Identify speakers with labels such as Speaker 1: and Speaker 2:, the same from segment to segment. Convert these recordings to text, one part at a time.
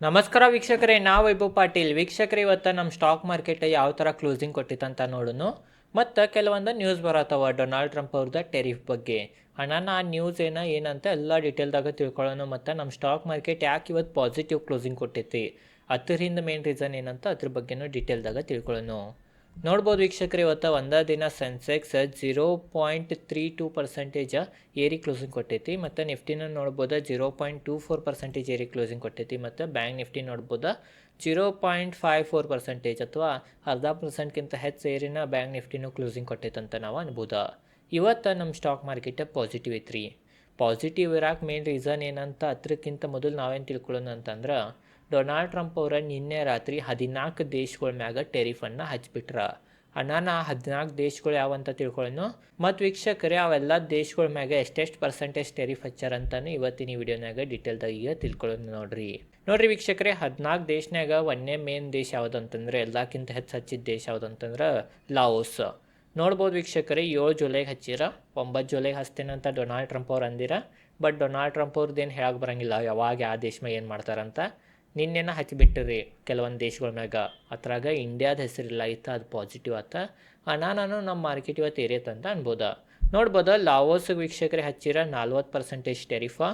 Speaker 1: ನಮಸ್ಕಾರ ವೀಕ್ಷಕರೇ, ನಾವು ವೈಭವ್ ಪಾಟೀಲ್. ವೀಕ್ಷಕರೇ, ಇವತ್ತು ನಮ್ಮ ಸ್ಟಾಕ್ ಮಾರ್ಕೆಟ್ ಯಾವ ಥರ ಕ್ಲೋಸಿಂಗ್ ಕೊಟ್ಟಿತ್ತಂತ ನೋಡೋಣ ಮತ್ತು ಕೆಲವೊಂದು ನ್ಯೂಸ್ ಬರತ್ತವ ಡೊನಾಲ್ಡ್ ಟ್ರಂಪ್ ಅವ್ರದ್ದು ಟೆರಿಫ್ ಬಗ್ಗೆ. ಅಣ್ಣ ಆ ನ್ಯೂಸ್ ಏನ, ಏನಂತ ಎಲ್ಲ ಡೀಟೇಲ್ದಾಗ ತಿಳ್ಕೊಳ್ಳೋಣ ಮತ್ತು ನಮ್ಮ ಸ್ಟಾಕ್ ಮಾರ್ಕೆಟ್ ಯಾಕೆ ಇವತ್ತು ಪಾಸಿಟಿವ್ ಕ್ಲೋಸಿಂಗ್ ಕೊಟ್ಟೈತಿ ಅದರಿಂದ ಮೇನ್ ರೀಸನ್ ಏನಂತ ಅದ್ರ ಬಗ್ಗೆನೂ ಡೀಟೇಲ್ದಾಗ ತಿಳ್ಕೊಳ್ಳೋಣ ನೋಡ್ಬೋದು ವೀಕ್ಷಕರು, ಇವತ್ತು ಒಂದೇ ದಿನ Sensex zero point three two percentage ಏರಿ ಕ್ಲೋಸಿಂಗ್ ಕೊಟ್ಟೈತಿ. ಮತ್ತು ನಿಫ್ಟಿನ ನೋಡ್ಬೋದು zero point two four percentage ಏರಿ ಕ್ಲೋಸಿಂಗ್ ಕೊಟ್ಟೈತಿ. ಮತ್ತು ಬ್ಯಾಂಕ್ ನಿಫ್ಟಿ ನೋಡ್ಬೋದು zero point five four percentage ಅಥವಾ ಅರ್ಧ ಪರ್ಸೆಂಟ್ಗಿಂತ ಹೆಚ್ಚು ಏರಿನ ಬ್ಯಾಂಕ್ ನಿಫ್ಟಿನೂ ಕ್ಲೋಸಿಂಗ್ ಕೊಟ್ಟೈತೆ ಅಂತ ನಾವು ಅನ್ಬೋದು. ಇವತ್ತು ನಮ್ಮ ಸ್ಟಾಕ್ ಮಾರ್ಕೆಟ್ ಪಾಸಿಟಿವ್ ಐತ್ರಿ. ಪಾಸಿಟಿವ್ ಇರೋಕೆ ಮೇನ್ ರೀಸನ್ ಏನಂತ ಅದಕ್ಕಿಂತ ಮೊದಲು ನಾವೇನು ತಿಳ್ಕೊಳ್ಳೋಣ ಅಂತಂದ್ರೆ ಡೊನಾಲ್ಡ್ ಟ್ರಂಪ್ ಅವರ ನಿನ್ನೆ ರಾತ್ರಿ ಹದಿನಾಲ್ಕು ದೇಶಗಳ ಮ್ಯಾಗ ಟೆರಿಫನ್ನು ಹಚ್ಬಿಟ್ರ. ಅಣ್ಣ, ನಾ ಹದಿನಾಲ್ಕು ದೇಶಗಳು ಯಾವಂತ ತಿಳ್ಕೊಳ್ಳೋನು ಮತ್ತು ವೀಕ್ಷಕರೇ, ಅವೆಲ್ಲ ದೇಶಗಳ ಮ್ಯಾಗ ಎಷ್ಟೆಷ್ಟು ಪರ್ಸೆಂಟೇಜ್ ಟೆರಿಫ್ ಹಚ್ಚಾರಂತಾನು ಇವತ್ತಿನ ಈ ವಿಡಿಯೋನಾಗ ಡೀಟೇಲ್ದಾಗ ಈಗ ತಿಳ್ಕೊಳ್ಳೋಣ ನೋಡ್ರಿ. ನೋಡ್ರಿ ವೀಕ್ಷಕರೇ, ಹದಿನಾಲ್ಕು ದೇಶನಾಗ ಒಂದೇ ಮೇನ್ ದೇಶ ಯಾವುದಂತಂದ್ರೆ ಎಲ್ಲಕ್ಕಿಂತ ಹೆಚ್ಚು ಹಚ್ಚಿದ ದೇಶ ಯಾವುದಂತಂದ್ರೆ ಲಾವೋಸ್. ನೋಡ್ಬೋದು ವೀಕ್ಷಕರೇ, ಏಳು ಜುಲೈಗೆ ಹಚ್ಚಿರ, ಒಂಬತ್ತು ಜುಲೈಗೆ ಅಂತ ಡೊನಾಲ್ಡ್ ಟ್ರಂಪ್ ಅವ್ರು ಅಂದಿರ. ಬಟ್ ಡೊನಾಲ್ಡ್ ಟ್ರಂಪ್ ಅವ್ರದ್ದು ಏನು ಹೇಳಕ್ಕೆ ಬರಂಗಿಲ್ಲ, ಯಾವಾಗ ಯಾವ ದೇಶ ಏನು ಮಾಡ್ತಾರಂತ. ನಿನ್ನೆನ ಹಚ್ಚಿಬಿಟ್ಟಿರಿ ಕೆಲವೊಂದು ದೇಶಗಳ ಮ್ಯಾಗ. ಅದ್ರಾಗ ಇಂಡಿಯಾದ ಹೆಸರಿಲ್ಲ ಇತ್ತು ಅದು ಪಾಸಿಟಿವ್ ಆತ. ನಾನು ನಮ್ಮ ಮಾರ್ಕೆಟ್ ಇವತ್ತು ಏರಿಯತ್ತಂತ ಅನ್ಬೋದ. ನೋಡ್ಬೋದು ಲಾವೋಸ್ ವೀಕ್ಷಕರೇ ಹಚ್ಚಿರ ನಲ್ವತ್ತು ಪರ್ಸೆಂಟೇಜ್ ಟೆರಿಫಾ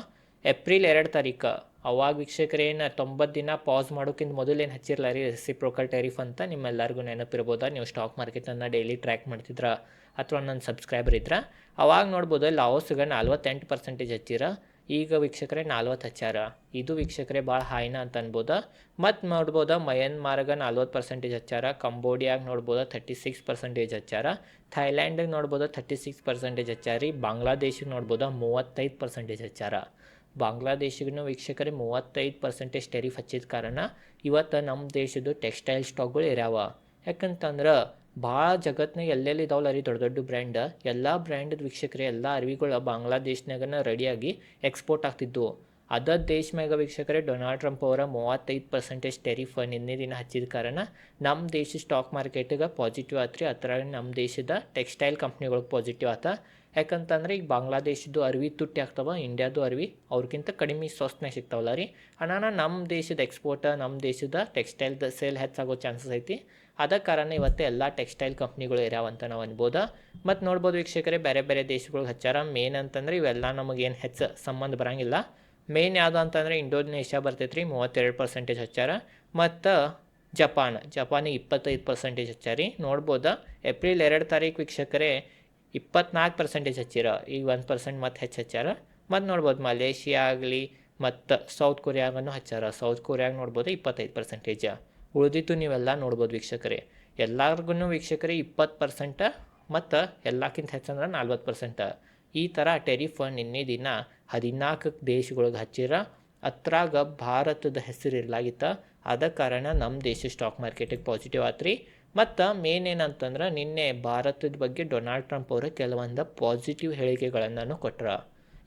Speaker 1: ಏಪ್ರಿಲ್ ಎರಡು ತಾರೀಕು. ಅವಾಗ ವೀಕ್ಷಕರೇನು ತೊಂಬತ್ತು ದಿನ ಪಾಸ್ ಮಾಡೋಕ್ಕಿಂತ ಮೊದಲು ಏನು ಹಚ್ಚಿರಲ್ಲ ರೀ ರೆಸಿಪ್ರೋಕಲ್ ಟೆರಿಫ್ ಅಂತ ನಿಮ್ಮೆಲ್ಲರಿಗೂ ನೆನಪಿರ್ಬೋದಾ. ನೀವು ಸ್ಟಾಕ್ ಮಾರ್ಕೆಟನ್ನು ಡೈಲಿ ಟ್ರ್ಯಾಕ್ ಮಾಡ್ತಿದ್ರ ಅಥವಾ ನನ್ನ ಸಬ್ಸ್ಕ್ರೈಬರ್ ಇದ್ರ. ಅವಾಗ ನೋಡ್ಬೋದು ಲಾವೋಸ್ಗೆ ನಲ್ವತ್ತೆಂಟು ಪರ್ಸೆಂಟೇಜ್ ಹಚ್ಚಿರ. ಈಗ ವೀಕ್ಷಕರೇ ನಲ್ವತ್ತು ಹಚ್ಚಾರ ಇದು ವೀಕ್ಷಕರೇ ಭಾಳ ಹಾಯ್ನ ಅಂತ ಅನ್ಬೋದು. ಮತ್ತು ನೋಡ್ಬೋದ ಮಯನ್ಮಾರ್ಗ ನಲ್ವತ್ತು ಪರ್ಸೆಂಟೇಜ್ ಹಚ್ಚಾರ ಕಂಬೋಡಿಯಾಗ ನೋಡ್ಬೋದು ಥರ್ಟಿ ಸಿಕ್ಸ್ ಪರ್ಸೆಂಟೇಜ್ ಹಚ್ಚಾರ ಥೈಲ್ಯಾಂಡಿಗೆ ನೋಡ್ಬೋದು ಥರ್ಟಿ ಸಿಕ್ಸ್ ಪರ್ಸೆಂಟೇಜ್ ಹಚ್ಚಾರಿ ಬಾಂಗ್ಲಾದೇಶಿಗೆ ನೋಡ್ಬೋದ ಮೂವತ್ತೈದು ಪರ್ಸೆಂಟೇಜ್ ಹಚ್ಚಾರ ಬಾಂಗ್ಲಾದೇಶಿಗೂ ವೀಕ್ಷಕರೇ ಮೂವತ್ತೈದು ಪರ್ಸೆಂಟೇಜ್ ಟೆರಿಫ್ ಹಚ್ಚಿದ ಕಾರಣ ಇವತ್ತು ನಮ್ಮ ದೇಶದ್ದು ಟೆಕ್ಸ್ಟೈಲ್ ಸ್ಟಾಕ್ಗಳು ಇರ್ಯಾವ. ಯಾಕಂತಂದ್ರೆ ಭಾಳ ಜಗತ್ತಿನಾಗ ಎಲ್ಲೆಲ್ಲಿ ಇದಾವಲ್ಲ ರೀ ದೊಡ್ಡ ದೊಡ್ಡ ಬ್ರ್ಯಾಂಡ್, ಎಲ್ಲ ಬ್ರ್ಯಾಂಡದ ವೀಕ್ಷಕರೇ, ಎಲ್ಲ ಅರಿವಿಗಳು ಬಾಂಗ್ಲಾದೇಶನಾಗನ ರೆಡಿಯಾಗಿ ಎಕ್ಸ್ಪೋರ್ಟ್ ಆಗ್ತಿದ್ವು. ಅದ ದೇಶ ಮ್ಯಾಗ ವೀಕ್ಷಕರೇ ಡೊನಾಲ್ಡ್ ಟ್ರಂಪ್ ಅವರ ಮೂವತ್ತೈದು ಪರ್ಸೆಂಟೇಜ್ ಟೆರಿಫ್ ನಿನ್ನೆ ದಿನ ಹಚ್ಚಿದ ಕಾರಣ ನಮ್ಮ ದೇಶ ಸ್ಟಾಕ್ ಮಾರ್ಕೆಟಿಗೆ ಪಾಸಿಟಿವ್ ಆತ್ರಿ, ಅದ್ರಾಗ ನಮ್ಮ ದೇಶದ ಟೆಕ್ಸ್ಟೈಲ್ ಕಂಪ್ನಿಗಳಿಗೆ ಪಾಸಿಟಿವ್ ಆತ. ಯಾಕಂತಂದ್ರೆ ಈಗ ಬಾಂಗ್ಲಾದೇಶದ್ದು ಅರಿವಿ ತುಟ್ಟಿ ಆಗ್ತಾವ ಇಂಡಿಯಾದು ಅರಿವಿ ಅವ್ರಿಗಿಂತ ಕಡಿಮೆ ಸ್ವಸ್ತ್ನಾಗ ಸಿಗ್ತಾವಲ್ಲ ರೀ. ಅನಾನ ನಮ್ಮ ದೇಶದ ಎಕ್ಸ್ಪೋರ್ಟ್ ನಮ್ಮ ದೇಶದ ಟೆಕ್ಸ್ಟೈಲ್ದ ಸೇಲ್ ಹೆಚ್ಚಾಗೋ ಚಾನ್ಸಸ್ ಐತಿ. ಅದ ಕಾರಣ ಇವತ್ತು ಎಲ್ಲ ಟೆಕ್ಸ್ಟೈಲ್ ಕಂಪ್ನಿಗಳು ಇರ್ಯಾವಂತ ನಾವು ಅನ್ಬೋದ. ಮತ್ತು ನೋಡ್ಬೋದು ವೀಕ್ಷಕರೇ, ಬೇರೆ ಬೇರೆ ದೇಶಗಳಿಗೆ ಹಚ್ಚಾರ ಮೇನ್ ಅಂತಂದ್ರೆ ಇವೆಲ್ಲ ನಮಗೇನು ಹೆಚ್ಚು ಸಂಬಂಧ ಬರಂಗಿಲ್ಲ. ಮೇನ್ ಯಾವುದು ಅಂತಂದರೆ ಇಂಡೋನೇಷ್ಯಾ ಬರ್ತೈತೆ ರೀ ಮೂವತ್ತೆರಡು ಪರ್ಸೆಂಟೇಜ್ ಹಚ್ಚಾರ ಮತ್ತು ಜಪಾನ್, ಜಪಾನಿಗೆ ಇಪ್ಪತ್ತೈದು ಪರ್ಸೆಂಟೇಜ್ ಹಚ್ಚಾರಿ ನೋಡ್ಬೋದ, ಏಪ್ರಿಲ್ ಎರಡು ತಾರೀಕು ವೀಕ್ಷಕರೇ ಇಪ್ಪತ್ನಾಲ್ಕು ಪರ್ಸೆಂಟೇಜ್ ಹಚ್ಚಿರ, ಈಗ ಒಂದು ಪರ್ಸೆಂಟ್ ಮತ್ತೆ ಹೆಚ್ಚು ಹಚ್ಚಾರ, ಮತ್ತು ನೋಡ್ಬೋದು ಮಲೇಷಿಯಾ ಆಗಲಿ, ಮತ್ತು ಸೌತ್ ಕೊರಿಯಾಗನ್ನು ಹಚ್ಚಾರ. ಸೌತ್ ಕೊರಿಯಾಗ ನೋಡ್ಬೋದು ಇಪ್ಪತ್ತೈದು ಪರ್ಸೆಂಟೇಜ ಉಳಿದಿತ್ತು ನೀವೆಲ್ಲ ನೋಡ್ಬೋದು ವೀಕ್ಷಕರೇ. ಎಲ್ಲರಿಗೂ ವೀಕ್ಷಕರೇ ಇಪ್ಪತ್ತು ಪರ್ಸೆಂಟ ಮತ್ತು ಎಲ್ಲಕ್ಕಿಂತ ಹೆಚ್ಚಂದ್ರೆ ನಲ್ವತ್ತು ಪರ್ಸೆಂಟ ಈ ಥರ ಟೆರಿಫ್ ನಿನ್ನೆ ದಿನ ಹದಿನಾಲ್ಕು ದೇಶಗಳಿಗೆ ಹಚ್ಚಿರ. ಅತ್ರಾಗ ಭಾರತದ ಹೆಸರು ಇರಲಾಗಿತ್ತು. ಆದ ಕಾರಣ ನಮ್ಮ ದೇಶ ಸ್ಟಾಕ್ ಮಾರ್ಕೆಟಿಗೆ ಪಾಸಿಟಿವ್ ಆತ್ರಿ. ಮತ್ತು ಮೇನ್ ಏನಂತಂದ್ರೆ ನಿನ್ನೆ ಭಾರತದ ಬಗ್ಗೆ ಡೊನಾಲ್ಡ್ ಟ್ರಂಪ್ ಅವರು ಕೆಲವೊಂದು ಪಾಸಿಟಿವ್ ಹೇಳಿಕೆಗಳನ್ನು ಕೊಟ್ರ.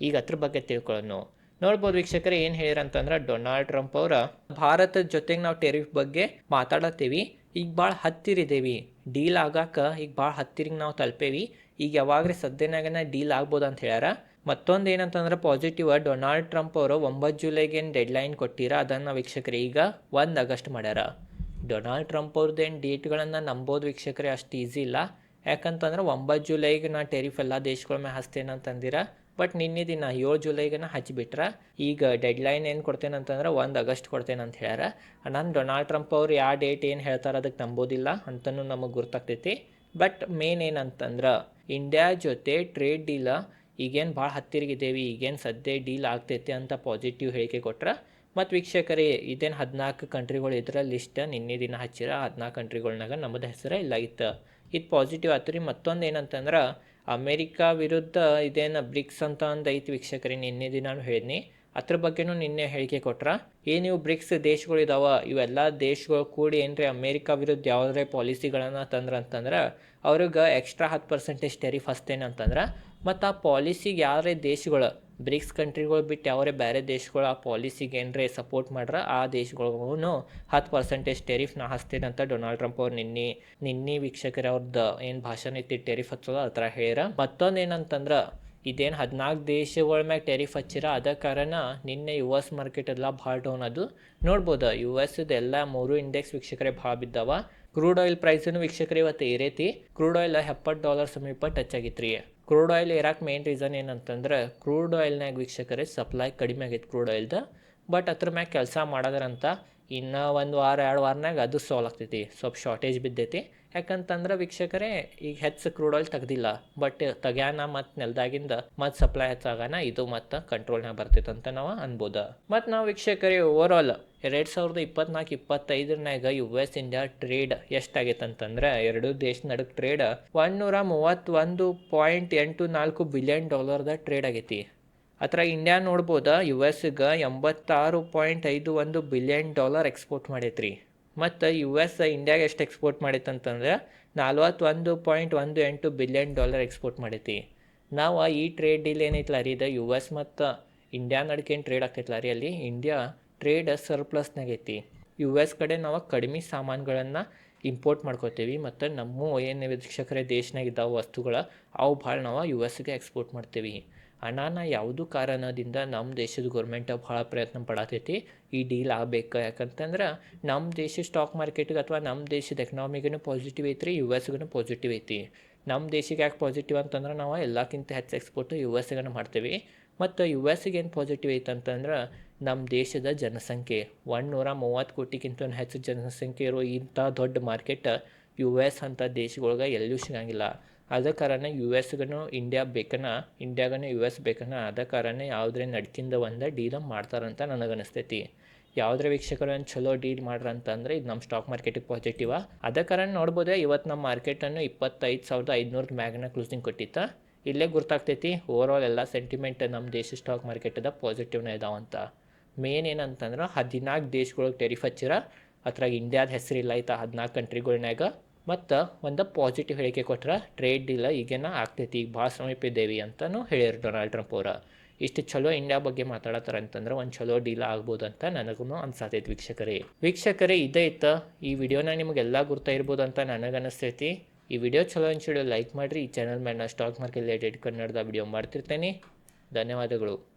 Speaker 1: ಈಗ ಅದ್ರ ಬಗ್ಗೆ ತಿಳ್ಕೊಳ್ಳೋಣ ನೋಡ್ಬೋದು ವೀಕ್ಷಕರೇ, ಏನು ಹೇಳಿರಂತಂದ್ರೆ ಡೊನಾಲ್ಡ್ ಟ್ರಂಪ್ ಅವರ, ಭಾರತದ ಜೊತೆಗೆ ನಾವು ಟೆರಿಫ್ ಬಗ್ಗೆ ಮಾತಾಡತ್ತೀವಿ, ಈಗ ಭಾಳ ಹತ್ತಿರಿದ್ದೀವಿ ಡೀಲ್ ಆಗಾಕ ಈಗ ಭಾಳ ಹತ್ತಿರಿಗೆ ನಾವು ತಲುಪೇವಿ. ಈಗ ಯಾವಾಗ್ರೆ ಸದ್ಯನಾಗನ ಡೀಲ್ ಆಗ್ಬೋದು ಅಂತ ಹೇಳ್ಯಾರ. ಮತ್ತೊಂದು ಏನಂತಂದ್ರೆ ಪಾಸಿಟಿವ್ ಡೊನಾಲ್ಡ್ ಟ್ರಂಪ್ ಅವರು ಒಂಬತ್ತು ಜುಲೈಗೆ ಏನು ಡೆಡ್ಲೈನ್ ಕೊಟ್ಟಿರ, ಅದನ್ನು ವೀಕ್ಷಕರು ಈಗ ಒಂದು ಆಗಸ್ಟ್ ಮಾಡ್ಯಾರ. ಡೊನಾಲ್ಡ್ ಟ್ರಂಪ್ ಅವ್ರದ್ದೇನು ಡೇಟ್ಗಳನ್ನು ನಂಬೋದು ವೀಕ್ಷಕರೇ ಅಷ್ಟು ಈಸಿ ಇಲ್ಲ. ಯಾಕಂತಂದ್ರೆ ಒಂಬತ್ತು ಜುಲೈಗೆ ನಾ ಟೆರಿಫ್ ಎಲ್ಲ ದೇಶಗಳ ಮೇಲೆ ಹಚ್ತೇನೆ ಅಂತಂದಿರ. ಬಟ್ ನಿನ್ನೆ ದಿನ ಏಳು ಜುಲೈಗನ ಹಚ್ಚಿಬಿಟ್ರ ಈಗ ಡೆಡ್ಲೈನ್ ಏನು ಕೊಡ್ತೇನೆ ಅಂತಂದ್ರೆ ಒಂದು ಆಗಸ್ಟ್ ಕೊಡ್ತೇನೆ ಅಂತ ಹೇಳ್ಯಾರ. ನಾನು ಡೊನಾಲ್ಡ್ ಟ್ರಂಪ್ ಅವ್ರು ಯಾವ ಡೇಟ್ ಏನು ಹೇಳ್ತಾರೆ ಅದಕ್ಕೆ ನಂಬೋದಿಲ್ಲ ಅಂತಲೂ ನಮಗೆ ಗುರ್ತಾಗ್ತೈತಿ. ಬಟ್ ಮೇನ್ ಏನಂತಂದ್ರೆ ಇಂಡಿಯಾ ಜೊತೆ ಟ್ರೇಡ್ ಡೀಲ ಈಗೇನು ಭಾಳ ಹತ್ತಿರಗಿದ್ದೇವೆ ಈಗೇನು ಸದ್ಯ ಡೀಲ್ ಆಗ್ತೈತಿ ಅಂತ ಪಾಸಿಟಿವ್ ಹೇಳಿಕೆ ಕೊಟ್ರ. ಮತ್ತು ವೀಕ್ಷಕರೇ, ಇದೇನು ಹದಿನಾಲ್ಕು ಕಂಟ್ರಿಗಳು ಇದ್ರ ಲಿಸ್ಟ್ ನಿನ್ನೆ ದಿನ ಹಚ್ಚಿರ, ಹದಿನಾಲ್ಕು ಕಂಟ್ರಿಗಳ್ನಾಗ ನಮ್ಮದು ಹೆಸರು ಇಲ್ಲ ಇತ್ತು. ಇದು ಪಾಸಿಟಿವ್ ಆಯ್ತು ರೀ. ಮತ್ತೊಂದು ಏನಂತಂದ್ರೆ, ಅಮೇರಿಕಾ ವಿರುದ್ಧ ಇದೇನು ಬ್ರಿಕ್ಸ್ ಅಂತ ಒಂದು ಐತಿ ವೀಕ್ಷಕರೇ, ನಿನ್ನೆ ದಿನ ಹೇಳಿದ್ನಿ. ಅದ್ರ ಬಗ್ಗೆನೂ ನಿನ್ನೆ ಹೇಳಿಕೆ ಕೊಟ್ರ ಏನು ಇವು ಬ್ರಿಕ್ಸ್ ದೇಶಗಳು ಇದಾವ, ಇವೆಲ್ಲ ದೇಶಗಳು ಕೂಡಿ ಏನ್ರಿ ಅಮೇರಿಕಾ ವಿರುದ್ಧ ಯಾವುದೇ ಪಾಲಿಸಿಗಳನ್ನು ತಂದ್ರ ಅಂತಂದ್ರೆ, ಅವ್ರಿಗೆ ಎಕ್ಸ್ಟ್ರಾ ಹತ್ತು ಪರ್ಸೆಂಟೇಜ್ ಟೆರಿಫ್ ಹಸ್ತೇನೆ ಅಂತಂದ್ರೆ, ಮತ್ತು ಆ ಪಾಲಿಸಿಗೆ ಯಾರೇ ದೇಶಗಳು, ಬ್ರಿಕ್ಸ್ ಕಂಟ್ರಿಗಳು ಬಿಟ್ಟು ಯಾವ್ರೇ ಬೇರೆ ದೇಶಗಳು ಆ ಪಾಲಿಸಿಗೆ ಏನರೇ ಸಪೋರ್ಟ್ ಮಾಡ್ರ, ಆ ದೇಶಗಳಿಗೂ ಹತ್ತು ಪರ್ಸೆಂಟೇಜ್ ಟೆರಿಫ್ ನಾ ಹಚ್ತೇನೆ ಅಂತ ಡೊನಾಲ್ಡ್ ಟ್ರಂಪ್ ಅವ್ರು ನಿನ್ನೆ ನಿನ್ನೆ ವೀಕ್ಷಕರ ಅವ್ರದ್ದು ಏನು ಭಾಷಣ ಐತಿ ಟೆರಿಫ್ ಹಚ್ಚೋದು ಆ ಥರ ಹೇಳ್ಯಾರ ಮತ್ತೊಂದು ಏನಂತಂದ್ರೆ ಇದೇನು ಹದಿನಾಲ್ಕು ದೇಶಗಳ ಮ್ಯಾಗ ಟೆರಿಫ್ ಹಚ್ಚಿರ? ಅದ ಕಾರಣ ನಿನ್ನೆ ಯು ಎಸ್ ಮಾರ್ಕೆಟ್ ಎಲ್ಲ ಭಾಳ ಡೌನ್ ಅದು ನೋಡ್ಬೋದು ಯು ಎಸ್ದು ಎಲ್ಲ ಮೂರು ಇಂಡೆಕ್ಸ್ ವೀಕ್ಷಕರೇ ಭಾಳ ಬಿದ್ದಾವ. ಕ್ರೂಡ್ ಆಯಿಲ್ ಪ್ರೈಸನ್ನು ವೀಕ್ಷಕರೇ ಇವತ್ತು ಏರೈತಿ ಕ್ರೂಡ್ ಆಯಿಲ್ ಎಪ್ಪತ್ತು ಡಾಲರ್ ಸಮೀಪ ಟಚ್ ಆಗಿತ್ತು ರೀ ಕ್ರೂಡ್ ಆಯಿಲ್ ಏರಾಕ್ ಮೇನ್ ರೀಸನ್ ಏನಂತಂದ್ರೆ ಕ್ರೂಡ್ ಆಯಿಲ್ನಾಗ ವೀಕ್ಷಕರೇ ಸಪ್ಲೈ ಕಡಿಮೆ ಆಗೈತೆ ಕ್ರೂಡ್ ಆಯಿಲ್ದ ಬಟ್ ಅದ್ರ ಮ್ಯಾಗ ಕೆಲಸ ಮಾಡೋದ್ರಂತ, ಇನ್ನೂ ಒಂದು ವಾರ, ಎರಡು ವಾರನಾಗ ಅದು ಸಾಲ್ವ್ ಆಗ್ತೈತಿ. ಸ್ವಲ್ಪ ಶಾರ್ಟೇಜ್ ಬಿದ್ದೈತಿ. ಯಾಕಂತಂದ್ರೆ ವೀಕ್ಷಕರೇ ಈಗ ಹೆಚ್ಚು ಕ್ರೂಡ್ ಆಯಿಲ್ ತೆಗ್ದಿಲ್ಲ. ಬಟ್ ತಗ್ಯಾನ ಮತ್ತು ನೆಲದಾಗಿಂದ ಮತ್ತು ಸಪ್ಲೈ ಹೆಚ್ಚಾಗನ ಇದು ಮತ್ತು ಕಂಟ್ರೋಲ್ನಾಗ ಬರ್ತೈತೆ ಅಂತ ನಾವು ಅನ್ಬೋದು. ಮತ್ತು ನಾವು ವೀಕ್ಷಕರೇ ಓವರ್ ಆಲ್ ಎರಡು ಸಾವಿರದ ಇಪ್ಪತ್ನಾಲ್ಕು ಇಪ್ಪತ್ತೈದರನಾಗ ಯು ಎಸ್ ಇಂಡಿಯಾ ಟ್ರೇಡ್ ಎಷ್ಟಾಗೈತೆ ಅಂತಂದ್ರೆ ಎರಡು ದೇಶ ನಡುಕ್ ಟ್ರೇಡ್ ಒಂದೂರ ಮೂವತ್ತೊಂದು ಪಾಯಿಂಟ್ ಎಂಟು ನಾಲ್ಕು ಬಿಲಿಯನ್ ಡಾಲರ್ದ ಟ್ರೇಡ್ ಆಗೈತಿ. ಅತ್ರ ಇಂಡಿಯಾ ನೋಡ್ಬೋದ ಯು ಎಸ್ಗೆ ಎಂಬತ್ತಾರು ಪಾಯಿಂಟ್ ಐದು ಒಂದು ಬಿಲಿಯನ್ ಡಾಲರ್ ಎಕ್ಸ್ಪೋರ್ಟ್ ಮಾಡೈತ್ರಿ. ಮತ್ತು ಯು ಎಸ್ ಇಂಡಿಯಾಗೆ ಎಷ್ಟು ಎಕ್ಸ್ಪೋರ್ಟ್ ಮಾಡೈತೆ ಅಂತಂದ್ರೆ ನಲ್ವತ್ತೊಂದು ಪಾಯಿಂಟ್ ಒಂದು ಎಂಟು ಬಿಲಿಯನ್ ಡಾಲರ್ ಎಕ್ಸ್ಪೋರ್ಟ್ ಮಾಡೈತಿ. ನಾವು ಈ ಟ್ರೇಡ್ ಡೀಲ್ ಏನೈತಲ್ಲ ರೀ ಇದು ಯು ಎಸ್ ಮತ್ತು ಇಂಡಿಯಾ ನಡ್ಕೇನು ಟ್ರೇಡ್ ಆಗ್ತೈತಲ್ಲ ರೀ ಅಲ್ಲಿ ಇಂಡಿಯಾ ಟ್ರೇಡ್ ಸರ್ಪ್ಲಸ್ನಾಗ ಐತಿ. ಯು ಎಸ್ ಕಡೆ ನಾವು ಕಡಿಮೆ ಸಾಮಾನುಗಳನ್ನು ಇಂಪೋರ್ಟ್ ಮಾಡ್ಕೋತೀವಿ ಮತ್ತು ನಮ್ಮ ಏನು ವೀಕ್ಷಕರೇ ದೇಶನಾಗ ಇದ್ದಾವೆ ವಸ್ತುಗಳ ಅವು ಭಾಳ ನಾವು ಯು ಎಸ್ಗೆ ಎಕ್ಸ್ಪೋರ್ಟ್ ಮಾಡ್ತೀವಿ. ಹಣನ ಯಾವುದೂ ಕಾರಣದಿಂದ ನಮ್ಮ ದೇಶದ ಗೌರ್ಮೆಂಟ್ ಭಾಳ ಪ್ರಯತ್ನ ಪಡತೈತಿ? ಈ ಡೀಲ್ ಆಗಬೇಕು. ಯಾಕಂತಂದ್ರೆ ನಮ್ಮ ದೇಶದ ಸ್ಟಾಕ್ ಮಾರ್ಕೆಟ್ಗೆ ಅಥವಾ ನಮ್ಮ ದೇಶದ ಎಕನಾಮಿಗೂ ಪಾಸಿಟಿವ್ ಐತ್ರಿ ಯು ಎಸ್ಗೂ ಪಾಸಿಟಿವ್ ಐತಿ. ನಮ್ಮ ದೇಶಕ್ಕೆ ಯಾಕೆ ಪಾಸಿಟಿವ್ ಅಂತಂದ್ರೆ ನಾವು ಎಲ್ಲಕ್ಕಿಂತ ಹೆಚ್ಚು ಎಕ್ಸ್ಪೋರ್ಟ್ ಯು ಎಸ್ಗೂ ಮಾಡ್ತೀವಿ. ಮತ್ತು ಯು ಎಸ್ಗೆ ಏನು ಪಾಸಿಟಿವ್ ಐತೆ ನಮ್ಮ ದೇಶದ ಜನಸಂಖ್ಯೆ. ನೂರ ಮೂವತ್ತು ಕೋಟಿಗಿಂತ ಹೆಚ್ಚು ಜನಸಂಖ್ಯೆ ಇರೋ ಇಂಥ ದೊಡ್ಡ ಮಾರ್ಕೆಟ್ ಯು ಎಸ್ ಅಂಥ ದೇಶಗಳಿಗೆ ಎಲ್ಲೂ ಸಿಗಂಗಿಲ್ಲ. ಆದ ಕಾರಣ ಯು ಎಸ್ಗೂ ಇಂಡಿಯಾ ಬೇಕನ ಇಂಡಿಯಾಗನ ಯು ಎಸ್ ಬೇಕನ ಆದ ಕಾರಣ ಯಾವುದ್ರ ನಡ್ಕಿಂದ ಒಂದು ಡೀಲ್ ಮಾಡ್ತಾರಂತ ನನಗೆ ಅನಿಸ್ತೈತಿ ಯಾವುದ್ರ ವೀಕ್ಷಕರು ಒಂದು ಚಲೋ ಡೀಲ್ ಮಾಡ್ರ ಅಂತಂದ್ರೆ ಇದು ನಮ್ಮ ಸ್ಟಾಕ್ ಮಾರ್ಕೆಟಿಗೆ ಪಾಸಿಟಿವ್ ಅದ ಕಾರಣ ನೋಡ್ಬೋದೆ ಇವತ್ತು ನಮ್ಮ ಮಾರ್ಕೆಟನ್ನು ಇಪ್ಪತ್ತೈದು ಸಾವಿರದ ಐದುನೂರ ಮ್ಯಾಗ್ನ ಕ್ಲೋಸಿಂಗ್ ಕೊಟ್ಟಿತ್ತ. ಇಲ್ಲೇ ಗುರ್ತಾಗ್ತೈತಿ ಓವರ್ ಆಲ್ ಎಲ್ಲ ಸೆಂಟಿಮೆಂಟ್ ನಮ್ಮ ದೇಶ ಸ್ಟಾಕ್ ಮಾರ್ಕೆಟದ ಪಾಸಿಟಿವ್ನ ಇದಾವಂತ ಮೇನ್ ಏನಂತಂದ್ರೆ ಹದಿನಾಲ್ಕು ದೇಶಗಳಿಗೆ ಟೆರಿಫ್ ಹಚ್ಚಿರ ಅದ್ರಾಗ ಇಂಡಿಯಾದ ಹೆಸರಿಲ್ಲ ಆಯ್ತಾ ಹದಿನಾಲ್ಕು ಕಂಟ್ರಿಗಳ್ನಾಗ ಮತ್ತು ಒಂದು ಪಾಸಿಟಿವ್ ಹೇಳಿಕೆ ಕೊಟ್ರೆ ಟ್ರೇಡ್ ಡೀಲ ಈಗೇನ ಆಗ್ತೈತಿ, ಈಗ ಭಾಳ ಸಮೀಪ ಇದ್ದೇವಿ ಅಂತಲೂ ಹೇಳ್ಯಾರ ಡೊನಾಲ್ಡ್ ಟ್ರಂಪ್ ಅವರ. ಇಷ್ಟು ಚಲೋ ಇಂಡಿಯಾ ಬಗ್ಗೆ ಮಾತಾಡತ್ತಾರ ಅಂತಂದ್ರೆ ಒಂದು ಚಲೋ ಡೀಲ್ ಆಗ್ಬೋದು ಅಂತ ನನಗೂ ಅನ್ಸಾತೈತಿ ವೀಕ್ಷಕರೇ. ವೀಕ್ಷಕರೇ, ಇದೇ ಇತ್ತು. ಈ ವಿಡಿಯೋನ ನಿಮಗೆಲ್ಲ ಗುರ್ತಾ ಇರ್ಬೋದು ಅಂತ ನನಗನ್ನಿಸ್ತೈತಿ ಈ ವಿಡಿಯೋ ಚಲೋ ಅನ್ಸಿಡಿಯೋ ಲೈಕ್ ಮಾಡಿರಿ. ಈ ಚಾನಲ್ ಮೇಲೆ ನಾನು ಸ್ಟಾಕ್ ಮಾರ್ಕೆಟ್ ರಿಲೇಟೆಡ್ ಕನ್ನಡದ ವಿಡಿಯೋ ಮಾಡ್ತಿರ್ತೇನೆ. ಧನ್ಯವಾದಗಳು.